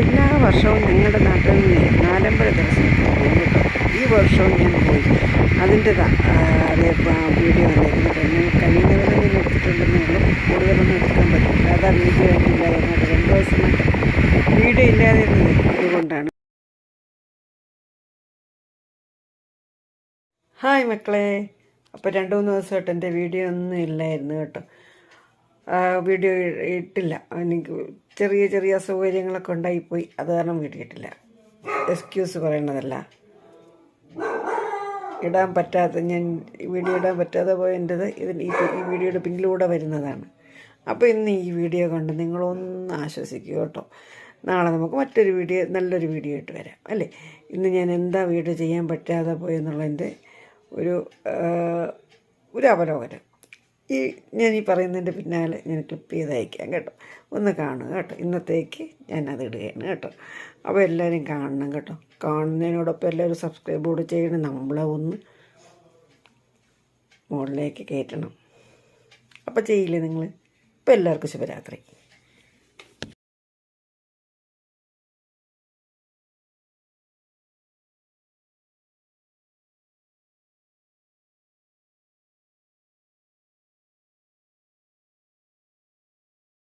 എല്ലാ വർഷവും ഞങ്ങളുടെ നാട്ടിൽ നിന്ന് നാലമ്പഴ ദർശനത്തിന് പോകും ഈ വർഷവും ഞാൻ പോയി. അതിന്റെ അതേ വീഡിയോ ഉണ്ടായിരുന്നു പിന്നെ കഴിയുന്നവരെ ഞാൻ എടുത്തിട്ടുണ്ടെന്നുള്ളൂ കൂടുതലൊന്നും എടുക്കാൻ പറ്റില്ല. അതാ വീഡിയോ ഇല്ലാതെ രണ്ട് ദിവസമായിട്ട് വീഡിയോ ഇല്ലാതെ അതുകൊണ്ടാണ് ഹായ് മക്കളെ. അപ്പോൾ രണ്ട് മൂന്ന് ദിവസമായിട്ട് എന്റെ വീഡിയോ ഒന്നും ഇല്ലായിരുന്നു കേട്ടോ. വീഡിയോ ഇട്ടില്ല. എനിക്ക് ചെറിയ ചെറിയ അസൗകര്യങ്ങളൊക്കെ ഉണ്ടായിപ്പോയി. അത് കാരണം വീഡിയോ ഇട്ടില്ല. എക്സ്ക്യൂസ് പറയണതല്ല. ഇടാൻ പറ്റാത്ത ഞാൻ വീഡിയോ ഇടാൻ പറ്റാതെ പോയതിന്റെത് ഇതിന് ഈ വീഡിയോയുടെ പിന്നിലൂടെ വരുന്നതാണ്. അപ്പോൾ ഇന്ന് ഈ വീഡിയോ കണ്ട് നിങ്ങളൊന്ന് ആശ്വസിക്കുക കേട്ടോ. നാളെ നമുക്ക് മറ്റൊരു വീഡിയോ നല്ലൊരു വീഡിയോ ഇട്ട് വരാം അല്ലേ? ഇന്ന് ഞാൻ എന്താ വീഡിയോ ചെയ്യാൻ പറ്റാതെ പോയെന്നുള്ളതിന്റെ ഒരു ഒരു അവലോകനം. ഈ ഞാൻ ഈ പറയുന്നതിന്റെ പിന്നാലെ ഞാൻ ക്ലിപ്പ് ചെയ്ത് അയക്കാം കേട്ടോ. ഒന്ന് കാണുക കേട്ടോ. ഇന്നത്തേക്ക് ഞാനത് ഇടുകയാണ് കേട്ടോ. അപ്പോൾ എല്ലാവരും കാണണം കേട്ടോ. കാണുന്നതിനോടൊപ്പം എല്ലാവരും സബ്സ്ക്രൈബ് കൂടെ ചെയ്യണം. നമ്മളെ ഒന്ന് മുകളിലേക്ക് കയറ്റണം. അപ്പോൾ ചെയ്യില്ലേ നിങ്ങൾ? ഇപ്പോൾ എല്ലാവർക്കും ശുഭരാത്രി.